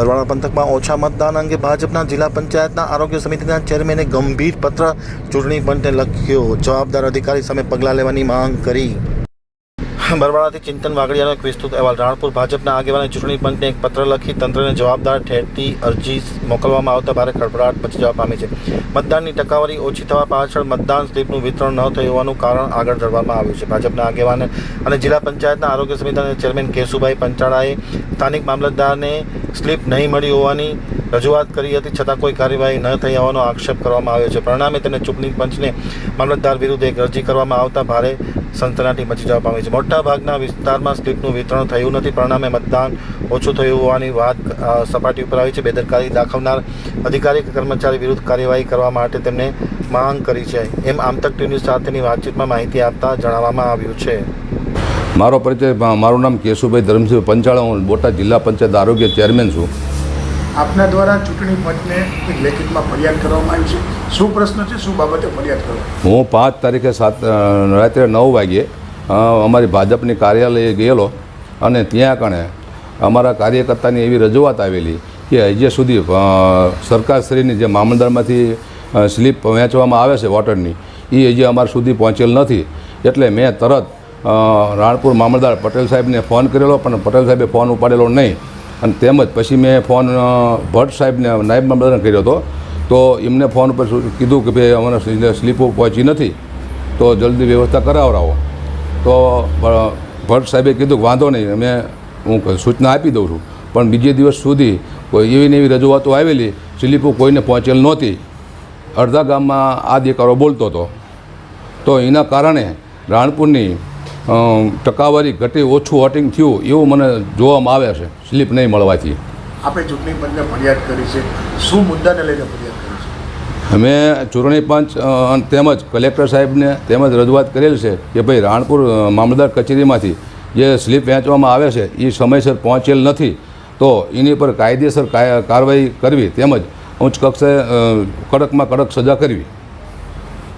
બરવાળા પંથકમાં ઓછા મતદાન અંગે ભાજપના જિલ્લા પંચાયતના આરોગ્ય સમિતિના ચેરમેને ગંભીર પત્ર ચૂંટણી પંચને લખ્યો. જવાબદાર અધિકારી સામે પગલાં લેવાની માંગ કરી. બરવાળાથી ચિંતન વાઘડિયાનો એક વિસ્તૃત અહેવાલ. રાણપુર ભાજપના આગેવાને ચૂંટણી પંચને એક પત્ર લખી તંત્રને જવાબદાર ઠેરતી અરજી મોકલવામાં આવતા ભારે ખળભળાટ પછી જવા પામી છે. મતદાનની ટકાવારી ઓછી થવા પાછળ મતદાન સ્લીપનું વિતરણ ન થયું હોવાનું કારણ આગળ ધરવામાં આવ્યું છે. ભાજપના આગેવાન અને જિલ્લા પંચાયતના આરોગ્ય સમિતિના ચેરમેન કેશુભાઈ પંચાળાએ સ્થાનિક મામલતદારને સ્લીપ નહીં મળી હોવાની રજૂઆત કરી હતી, છતાં કોઈ કાર્યવાહી ન થઈ હોવાનો આક્ષેપ કરવામાં આવ્યો છે. પરિણામે તેને ચૂંટણી પંચને મામલતદાર વિરુદ્ધ એક અરજી કરવામાં આવતા ભારે સનસનાટી મચી જવા પામી છે. મોટા ભાગના વિસ્તારમાં સ્લીપનું વિતરણ થયું નથી. પરિણામે મતદાન ઓછું થયું હોવાની વાત સપાટી ઉપર આવી છે. બેદરકારી દાખવનાર અધિકારી કર્મચારી વિરુદ્ધ કાર્યવાહી કરવા માટે તેમને માંગ કરી છે. એમ આમતક ટીવી સાથેની વાતચીતમાં માહિતી આપતા જણાવવામાં આવ્યું છે. મારો પરિચય મારું નામ કેશુભાઈ ધરમસિંહ પંચાળા. હું બોટાદ જિલ્લા પંચાયત આરોગ્ય ચેરમેન છું. આપના દ્વારા ચૂંટણી પંચને લેખિતમાં ફરિયાદ કરવામાં આવી છે. શું પ્રશ્ન છે? શું બાબતે ફરિયાદ કરો હું પાંચ તારીખે સાત રાત્રે નવ વાગ્યે અમારી ભાજપની કાર્યાલયે ગયેલો અને ત્યાં કણે અમારા કાર્યકર્તાની એવી રજૂઆત આવેલી કે હજી સુધી સરકારશ્રીની જે મામલદારમાંથી સ્લીપ વહેંચવામાં આવે છે વોટરની એ હજી અમારા સુધી પહોંચેલ નથી. એટલે મેં તરત રાણપુર મામલદાર પટેલ સાહેબને ફોન કરેલો પણ પટેલ સાહેબે ફોન ઉપાડેલો નહીં. અને તેમજ પછી મેં ફોન ભટ્ટ સાહેબને, નાયબ મામલદારને કર્યો હતો. તો એમને ફોન પર કીધું કે ભાઈ અમને સ્લીપો પહોંચી નથી. તો જલ્દી વ્યવસ્થા કરાવડાવો તો ભટ્ટ સાહેબે કીધું કે વાંધો નહીં, અમે, હું સૂચના આપી દઉં છું. પણ બીજે દિવસ સુધી કોઈ એવી ને એવી રજૂઆતો આવેલી, સ્લીપો કોઈને પહોંચેલ નહોતી. અડધા ગામમાં આ દેકારો બોલતો હતો. તો એના કારણે રાણપુરની ટકાવારી ઘટી ઓછું વોટિંગ થયું એવું મને જોવામાં આવે છે સ્લીપ નહીં મળવાથી. આપણે ચૂંટણી પંચને ફરિયાદ કરી છે. શું મુદ્દાને લઈને ફરિયાદ કરી છે? અમે ચૂંટણી પંચ તેમજ કલેક્ટર સાહેબને તેમજ રજૂઆત કરેલ છે કે ભાઈ રાણપુર મામલદાર મામલતદાર કચેરીમાંથી જે સ્લીપ વહેંચવામાં આવે છે એ સમયસર પહોંચેલ નથી. તો એની પર કાયદેસર કાય- કાર્યવાહી કરવી તેમજ ઉચ્ચ કક્ષાએ કડકમાં કડક સજા કરવી.